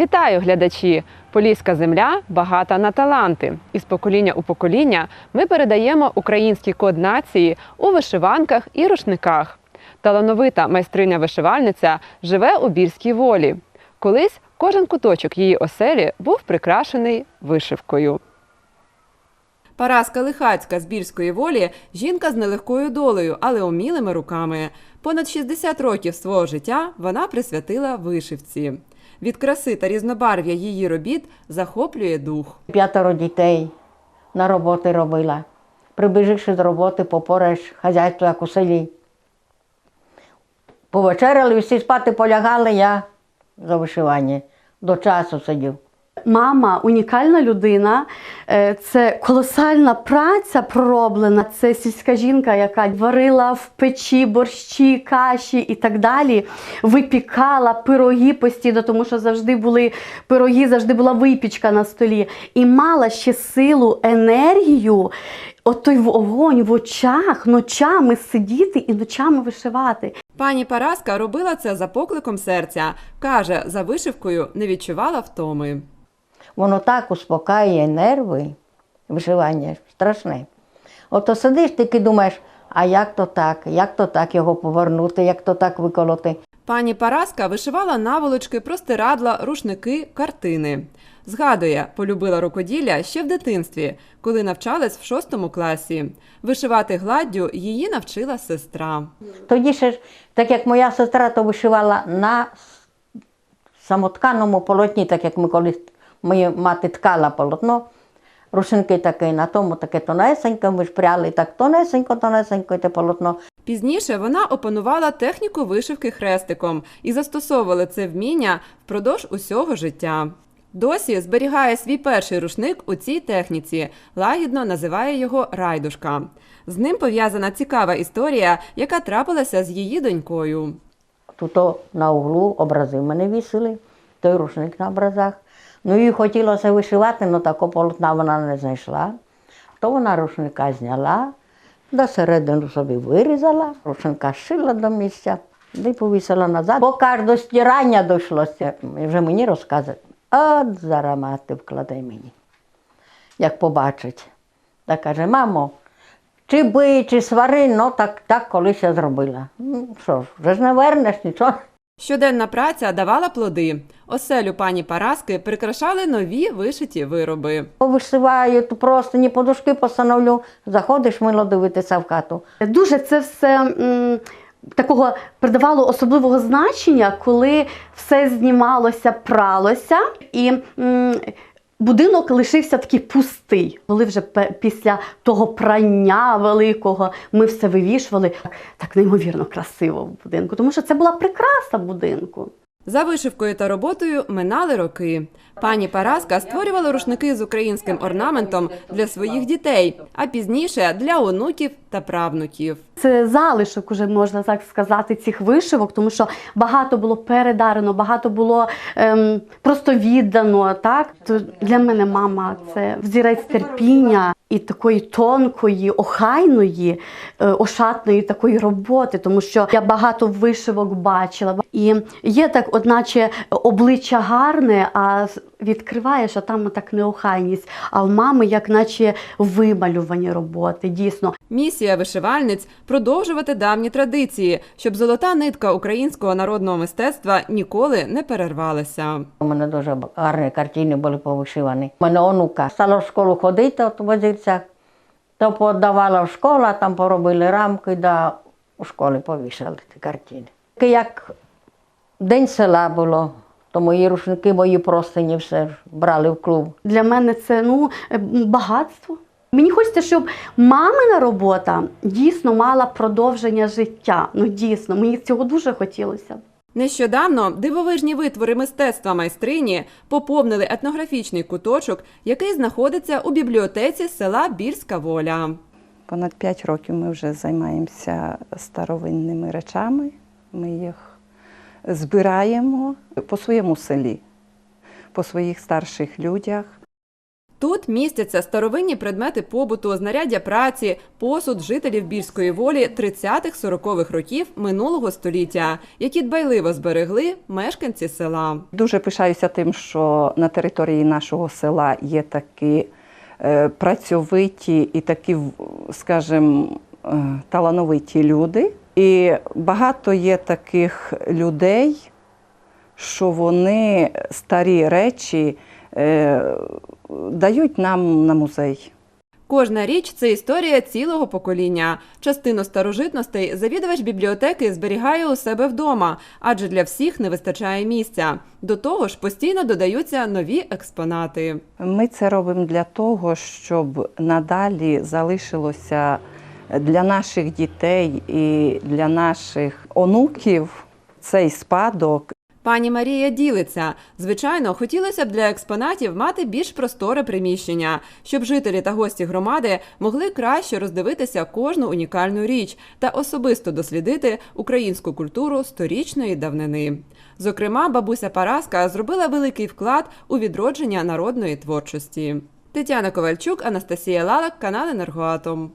Вітаю, глядачі! Поліська земля багата на таланти. І з покоління у покоління ми передаємо український код нації у вишиванках і рушниках. Талановита майстриня-вишивальниця живе у Бірській волі. Колись кожен куточок її оселі був прикрашений вишивкою. Параска Лихацька з Бірської волі жінка з нелегкою долею, але умілими руками. Понад 60 років свого життя вона присвятила вишивці. Від краси та різнобарв'я її робіт захоплює дух. П'ятеро дітей на роботи робила. Прибіживши з роботи, попораєш хазяйство як у селі. Повечеряли, всі спати полягали, я за вишивання. До часу сидів. Мама унікальна людина, е, це колосальна праця пророблена. Це сільська жінка, яка варила в печі борщі, каші і так далі. Випікала пироги постійно, тому що завжди були пироги, завжди була випічка на столі. І мала ще силу, енергію, от той вогонь в очах, ночами сидіти і ночами вишивати. Пані Параска робила це за покликом серця. Каже, за вишивкою не відчувала втоми. Воно так успокаює нерви, вишивання страшне. Ото сидиш, тільки думаєш, а як то так, як то так його повернути, як то так виколоти. Пані Параска вишивала наволочки, простирадла, рушники, картини. Згадує, полюбила рукоділля ще в дитинстві, коли навчалась в шостому класі. Вишивати гладдю її навчила сестра. Тоді ще ж, так як моя сестра, то вишивала на самотканому полотні, так як ми колись моя мати ткала полотно. Рушники таке, на тому таке тонесеньке, ми ж пряли так тонесенько, тонесенько, і те полотно. Пізніше вона опанувала техніку вишивки хрестиком і застосовувала це вміння впродовж усього життя. Досі зберігає свій перший рушник у цій техніці, лагідно називає його райдушка. З ним пов'язана цікава історія, яка трапилася з її донькою. Тут на углу образи в мене вісили, той рушник на образах. Ну їй хотілося вишивати, але такого полотна вона не знайшла. То вона рушника зняла, до середину собі вирізала, рушника шила до місця, й повісила назад. Поки аж до стирання дійшлося, вже мені розказує, от зараз мати вкладай мені, як побачить. Та каже, мамо, чи бий, чи свари, ну так, так колись я зробила. Ну що ж, вже ж не вернеш нічого. Щоденна праця давала плоди. Оселю пані Параски прикрашали нові вишиті вироби. Вишиваю, то просто ні подушки постановлю, заходиш мило дивитися в хату. Дуже це все такого придавало особливого значення, коли все знімалося, пралося, і м, будинок лишився такий пустий. Коли вже після того прання великого ми все вивішували так неймовірно красиво в будинку, тому що це була прикраса будинку. За вишивкою та роботою минали роки. Пані Параска створювала рушники з українським орнаментом для своїх дітей, а пізніше для онуків та правнуків. Це залишок, уже можна так сказати, цих вишивок, тому що багато було передарено, багато було ем, просто віддано. Так то для мене мама це взірець терпіння і такої тонкої, охайної, е, ошатної такої роботи, тому що я багато вишивок бачила. І є так, одначе обличчя гарне, а відкриваєш, а там так неохайність. А в мами, як наче вималювані роботи, дійсно. Місія вишивальниць продовжувати давні традиції, щоб золота нитка українського народного мистецтва ніколи не перервалася. У мене дуже гарні картини були повишивані. У мене онука стала в школу ходити от в Озірцях, то подавала в школу, а там поробили рамки, да у школі повішали ті картини. Таке Як день села було, то мої рушники, мої простині все ж брали в клуб. Для мене це ну е, багатство. Мені хочеться, щоб мамина робота дійсно мала продовження життя. Ну дійсно, мені цього дуже хотілося. Нещодавно дивовижні витвори мистецтва майстрині поповнили етнографічний куточок, який знаходиться у бібліотеці села Бірська Воля. Понад 5 років ми вже займаємося старовинними речами. Ми їх збираємо по своєму селі, по своїх старших людях. Тут містяться старовинні предмети побуту, знаряддя праці, посуд жителів більської волі 30-40-х років минулого століття, які дбайливо зберегли мешканці села. Дуже пишаюся тим, що на території нашого села є такі е, працьовиті і такі, скажімо, е, талановиті люди. І багато є таких людей, що вони старі речі е, дають нам на музей. Кожна річ це історія цілого покоління. Частину старожитностей завідувач бібліотеки зберігає у себе вдома, адже для всіх не вистачає місця. До того ж, постійно додаються нові експонати. Ми це робимо для того, щоб надалі залишилося для наших дітей і для наших онуків цей спадок. Пані Марія ділиться. Звичайно, хотілося б для експонатів мати більш просторе приміщення, щоб жителі та гості громади могли краще роздивитися кожну унікальну річ та особисто дослідити українську культуру сторічної давнини. Зокрема, бабуся Параска зробила великий вклад у відродження народної творчості. Тетяна Ковальчук, Анастасія Лалак, канал Енергоатом.